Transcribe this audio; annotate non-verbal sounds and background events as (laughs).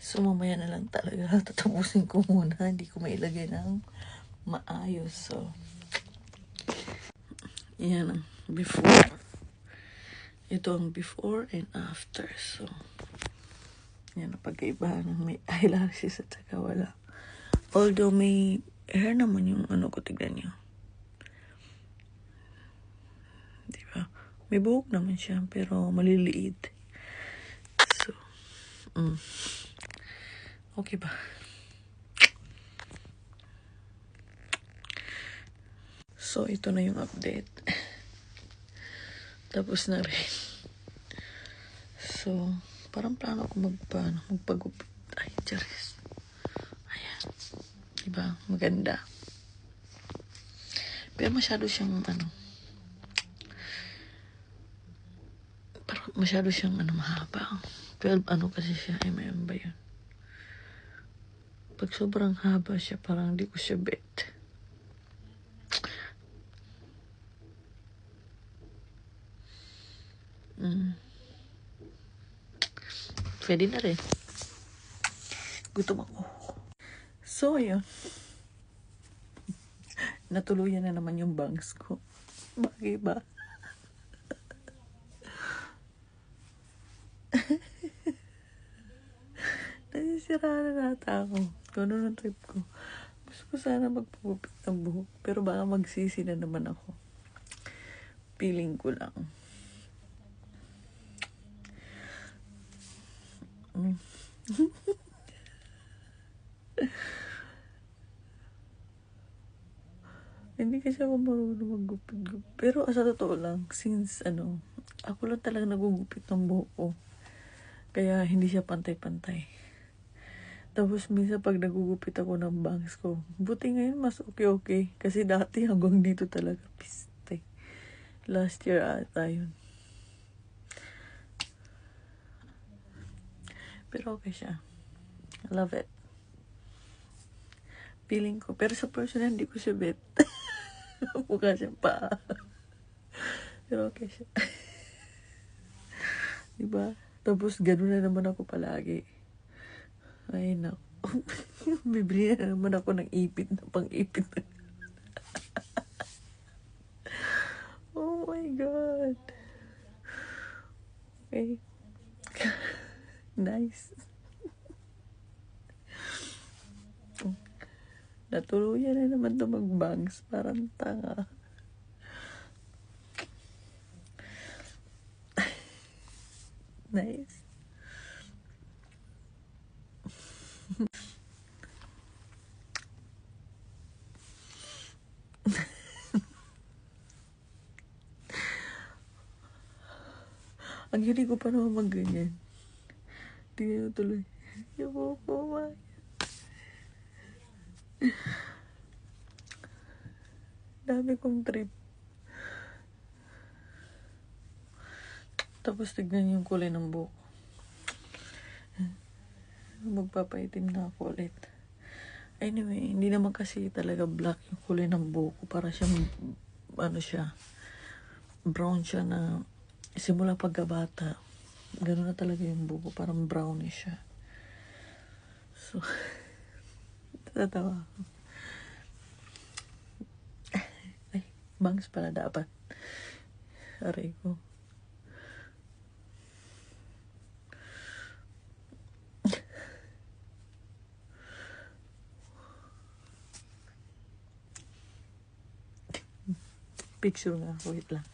So, mamaya na lang talaga. (laughs) Tatapusin ko muna. Hindi ko mailagay ng maayos. So, yan ang before. Ito ang before and after. So, yan ang pagkaibahan ng may eyelashes at saka wala. Although may hair naman yung ano ko, tignan nyo. Di ba? May buhok naman siya, pero maliliit. So, mm. Okay ba? So, ito na yung update. Tapos na rin. So, parang plano ko magpa, magpagupit. Ay, charis. Ayan. Diba? Maganda. Pero masyado siyang, ano, parang masyado siyang, ano, mahaba. 12, ano kasi siya, mm ba yun? Pag sobrang haba siya, parang di ko siya bet. Mm. Pwede na rin. Gutom ako. So, ayun. (laughs) Natuluyan na naman yung bangs ko. Bagay ba? (laughs) Nasisira na nata ako. Ganun ang trip ko. Gusto ko sana magpupupit ng buhok. Pero baka magsisi na naman ako. Feeling ko lang. (laughs) Hindi kasi ako marunong maggupit-gupit. Pero sa totoo lang, since ano, ako lang talaga nagugupit ng buhok ko. Kaya hindi siya pantay-pantay. Tapos minsan pag nagugupit ako ng bangs ko, buti ngayon mas okay-okay. Kasi dati hanggang dito talaga, piste. Last year ata yun. Pero okay siya. I love it. Feeling ko. Pero sa personal, hindi ko siya bet. (laughs) Mukha siyang paa. Pero okay siya. (laughs) diba? Tapos gano'n na naman ako palagi. Ay, naku. (laughs) Bibili na naman ako ng ipit na pang-ipit. (laughs) oh my God. Okay. (laughs) nice. Natuluyan na naman to mag-bangs. Parang tanga. nice. (laughs) Ang hindi ko pa naman mag-ganyan. Tingnan mo tuloy. Yung buhok ko. Dami kong trip. Tapos tignan yung kulay ng buhok. Magpapaitim na ako ulit. Anyway, hindi naman kasi talaga black yung kulay ng buhok ko. Para siyang, ano siya, brown siya na simula pagkabata. Ganun na talaga yung buhok ko. Parang brownish siya. So, (laughs) tatawa. Ay, bangs pala dapat. Aray ko. Picture nga. Wait lang.